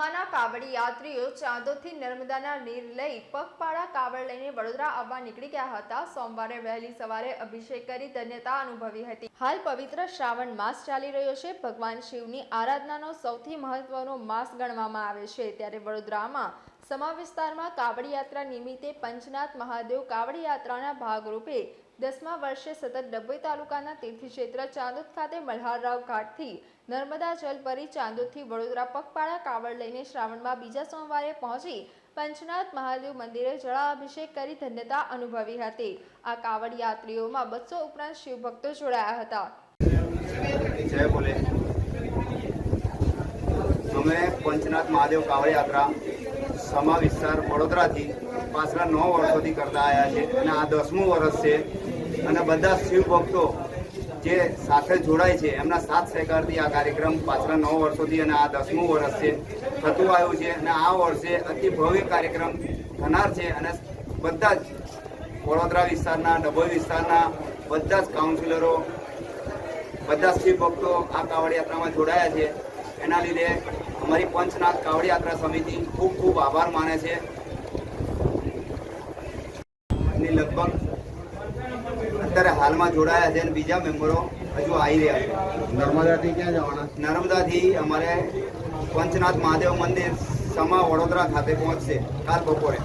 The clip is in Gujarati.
વડોદરાના કાવડી યાત્રીઓ ચાંદોથી નર્મદાના નીર લઈ પગપાળા કાવડ લઈને વડોદરા આવવા નીકળી ગયા હતા. સોમવારે વહેલી સવારે અભિષેક કરી ધન્યતા અનુભવી હતી. હાલ પવિત્ર શ્રાવણ માસ ચાલી રહ્યો છે. ભગવાન શિવની આરાધનાનો સૌથી મહત્વનો માસ ગણવામાં આવે છે. ત્યારે વડોદરામાં સમા વિસ્તારમાં કાવડી યાત્રા નિમિત્તે પંચનાથ મહાદેવ કાવડી યાત્રાના ભાગરૂપે દસમા વર્ષે સતત ડભોઈ તાલુકાના તીર્થક્ષેત્ર ચાંદોદ ખાતે મલ્હારરાવ ઘાટથી નર્મદા જલ ભરી ચાંદોદથી વડોદરા પગપાળા કાવડ લઈને શ્રાવણમાં બીજા સોમવારે પહોંચી પંચનાથ મહાદેવ મંદિરે જળાભિષેક કરી ધન્યતા અનુભવી હતી. આ કાવડ યાત્રીઓમાં બસો ઉપરાંત શિવભક્તો જોડાયા હતા. અમે પંચનાથ મહાદેવ કાવડ યાત્રા સમા વિસ્તાર વડોદરાથી પાછલા નવ વર્ષોથી કરતા આવ્યા છે અને આ દસમું વર્ષ છે. અને બધા શિવ ભક્તો જે સાથે જોડાય છે, એમના સાથ સહકારથી આ કાર્યક્રમ પાછલા નવ વર્ષોથી અને આ દસમું વર્ષ છે, થતું આવ્યું છે. અને આ વર્ષે અતિ ભવ્ય કાર્યક્રમ થનાર છે અને બધા જ વડોદરા વિસ્તારના, ડભોઈ વિસ્તારના બધા જ કાઉન્સિલરો બધા શિવ ભક્તો આ કાવડ યાત્રામાં જોડાયા છે. એના લીધે અમારી પંચનાથ કાવડ યાત્રા સમિતિ ખૂબ ખૂબ આભાર માને છે. અને લગભગ અત્યારે હાલમાં જોડાયા છે અને બીજા મેમ્બરો હજુ આવી રહ્યા છે. નર્મદાથી ક્યાં જવાના? નર્મદાથી અમારે પંચનાથ મહાદેવ મંદિર સમા વડોદરા ખાતે પહોંચશે કાલ બપોરે.